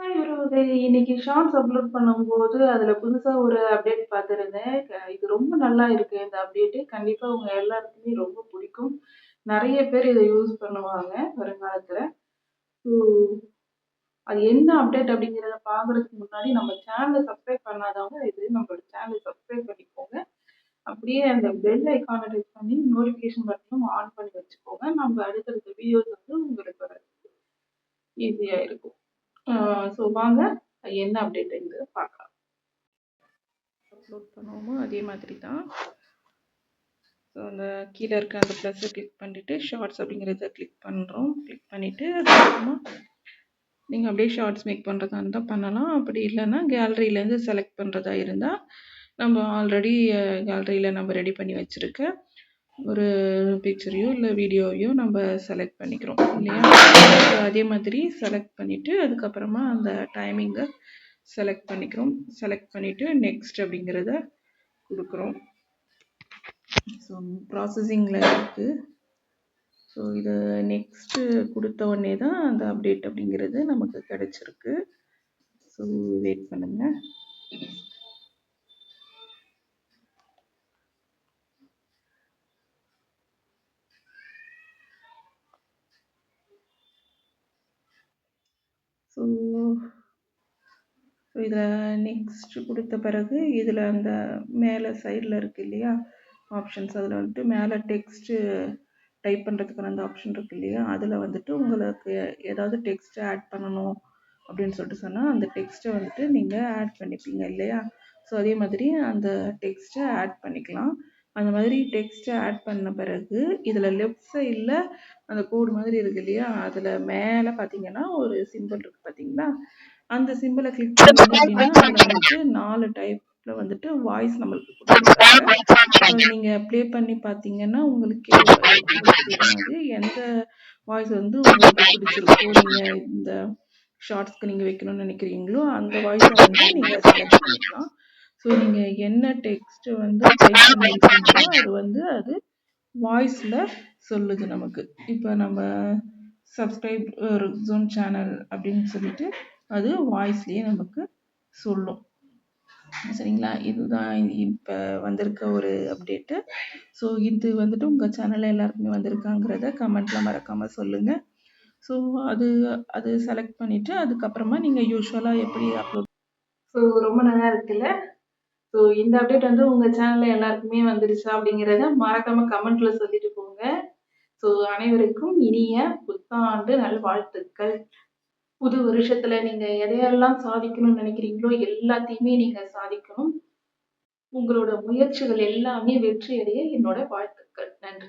Hi உறவுகளே! இன்னைக்கு shorts upload பண்ணும்போது, அதில் புதுசா ஒரு அப்டேட் பார்த்துருந்தேன். இது ரொம்ப நல்லா இருக்கு இந்த அப்டேட்டு. கண்டிப்பா உங்க எல்லாருக்குமே ரொம்ப பிடிக்கும். நிறைய பேர் இதை யூஸ் பண்ணுவாங்க வருங்காலத்தில் ஸோ அது என்ன அப்டேட் அப்படிங்கிறத பார்க்குறதுக்கு முன்னாடி நம்ம சேனலை சப்ஸ்கிரைப் பண்ணாதவங்க, இது நம்மளோட சேனலை சப்ஸ்கிரைப் பண்ணிக்கோங்க. அப்படியே அந்த பெல் ஐக்கானை டச் பண்ணி நோட்டிஃபிகேஷன் பட்டனும் ஆன் பண்ணி வச்சுக்கோங்க. நம்ம அடுத்தடுத்த வீடியோஸ் வந்து உங்களுக்கு ஈஸியாக இருக்கும். ஸோ வாங்க என்ன அப்டேட்டுங்கிறத பார்க்கலாம். அப்லோட் பண்ணுவோமோ அதே மாதிரி தான். ஸோ அந்த கீழே இருக்க அந்த ப்ளஸ்ஸை கிளிக் பண்ணிவிட்டு ஷார்ட்ஸ் அப்படிங்கிறத கிளிக் பண்ணுறோம் கிளிக் பண்ணிவிட்டு அதுக்கப்புறமா நீங்கள் அப்படியே ஷார்ட்ஸ் மேக் பண்ணுறதா இருந்தால் பண்ணலாம். அப்படி இல்லைன்னா கேலரியிலேருந்து செலக்ட் பண்ணுறதா இருந்தால் நம்ம ஆல்ரெடி கேலரியில் நம்ம ரெடி பண்ணி வச்சிருக்க ஒரு பிக்சரையோ இல்லை வீடியோவையோ நம்ம செலக்ட் பண்ணிக்கிறோம் இல்லையா? அதே மாதிரி செலக்ட் பண்ணிவிட்டு அதுக்கப்புறமா அந்த டைமிங்கை செலக்ட் பண்ணிக்கிறோம். செலக்ட் பண்ணிவிட்டு நெக்ஸ்ட் அப்படிங்கிறத கொடுக்குறோம் ஸோ ப்ராசஸிங்கில் இருக்குது ஸோ இது நெக்ஸ்ட்டு கொடுத்த உடனே தான் அந்த அப்டேட் அப்படிங்கிறது நமக்கு கிடச்சிருக்கு ஸோ வெயிட் பண்ணுங்கள் ஸோ ஸோ இதில் நெக்ஸ்ட் கொடுத்த பிறகு, இதில் அந்த மேலே சைடில் இருக்குது இல்லையா? ஆப்ஷன்ஸ் அதில் வந்துட்டு மேலே டெக்ஸ்ட்டு டைப் பண்ணுறதுக்கான அந்த ஆப்ஷன் இருக்குது இல்லையா? அதில் வந்துட்டு உங்களுக்கு ஏதாவது டெக்ஸ்ட்டு ஆட் பண்ணணும் அப்படின்னு சொல்லிட்டு சொன்னால் அந்த டெக்ஸ்ட்டை வந்துட்டு நீங்கள் ஆட் பண்ணிப்பீங்க இல்லையா? ஸோ அதே மாதிரி அந்த டெக்ஸ்ட்டை ஆட் பண்ணிக்கலாம். அந்த மாதிரி டெக்ஸ்ட்டை ஆட் பண்ண பிறகு, இதில் லெஃப்ட் சைடில் அந்த கோடு மாதிரி இருக்கு இல்லையா? அதில் மேலே பார்த்தீங்கன்னா, ஒரு சிம்பிள் இருக்கு பார்த்தீங்களா? அந்த சிம்பிளை கிளிக் பண்ணீங்க அப்படின்னா, அதில வந்துட்டு நாலு டைப்பில் வந்துட்டு வாய்ஸ் நம்மளுக்கு நீங்கள் ப்ளே பண்ணி பார்த்தீங்கன்னா, உங்களுக்கு எந்த வாய்ஸ் வந்து உங்களுக்கு பிடிச்சிருக்கோ, நீங்கள் இந்த ஷார்ட்ஸ்க்கு நீங்கள் வைக்கணும்னு நினைக்கிறீங்களோ, அந்த வாய்ஸை வந்து நீங்கள் செலக்ட் பண்ணிக்கலாம். ஸோ நீங்க என்ன டெக்ஸ்ட் வந்து டைப் பண்ணியிருக்கீங்களோ, அது வந்து அது வாய்ஸ்ல சொல்லுது நமக்கு. இப்ப நம்ம சப்ஸ்கிரைப் ருக் ஜோன் சேனல் அப்படின்னு சொல்லிட்டு, அது வாய்ஸ்லயே நமக்கு சொல்லும். சரிங்களா? இதுதான் இப்ப வந்திருக்க ஒரு அப்டேட்டு. ஸோ இது வந்துட்டு உங்க சேனல்ல எல்லாருக்குமே வந்திருக்காங்கிறத கமெண்ட்ல மறக்காம சொல்லுங்க. ஸோ அது அது செலக்ட் பண்ணிட்டு, அதுக்கப்புறமா நீங்க யூசுவலா எப்படி அப்லோட் ஸோ ரொம்ப நல்லா இருக்குல்ல? ஸோ இந்த அப்டேட் வந்து உங்கள் சேனலில் எல்லாருக்குமே வந்துருச்சா அப்படிங்கிறத மறக்காம கமெண்ட்ல சொல்லிட்டு போங்க. ஸோ அனைவருக்கும் இனிய புத்தாண்டு நல்வாழ்த்துக்கள். புது வருஷத்துல நீங்க எதையெல்லாம் சாதிக்கணும்னு நினைக்கிறீங்களோ, எல்லாத்தையுமே நீங்க சாதிக்கணும். உங்களோட முயற்சிகள் எல்லாமே வெற்றியடைய என்னோட வாழ்த்துக்கள். நன்றி.